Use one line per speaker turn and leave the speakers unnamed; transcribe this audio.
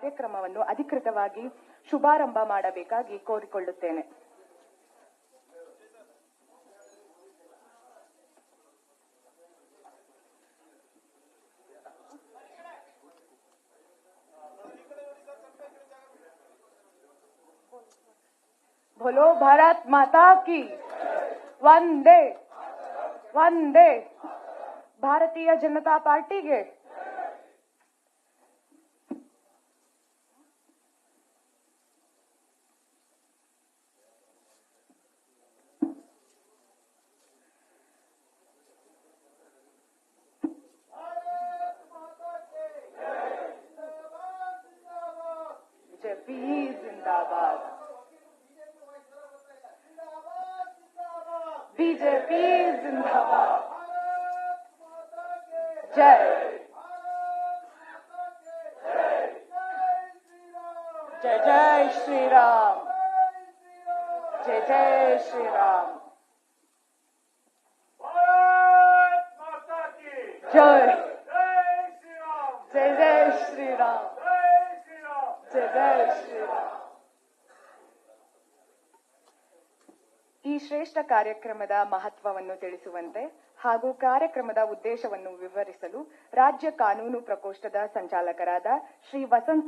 ಕಾರ್ಯಕ್ರಮವನ್ನು ಅಧಿಕೃತವಾಗಿ ಶುಭಾರಂಭ ಮಾಡಬೇಕಾಗಿ ಕೋರಿಕೊಳ್ಳುತ್ತೇನೆ. ಭೋಲೋ ಭಾರತ್ ಮಾತಾ ಕಿ ಒಂದೇ ಒಂದೇ ಭಾರತೀಯ ಜನತಾ ಪಾರ್ಟಿಗೆ बी जिंदाबाद बीजेपी जिंदाबाद जय जय
जय श्री राम
जय
जय श्री राम
जय जय
जय श्री राम
ಈ ಶ್ರೇಷ್ಠ ಕಾರ್ಯಕ್ರಮದ ಮಹತ್ವವನ್ನು ತಿಳಿಸುವಂತೆ ಹಾಗೂ ಕಾರ್ಯಕ್ರಮದ ಉದ್ದೇಶವನ್ನು ವಿವರಿಸಲು ರಾಜ್ಯ ಕಾನೂನು ಪ್ರಕೋಷ್ಠದ ಸಂಚಾಲಕರಾದ ಶ್ರೀ ವಸಂತ್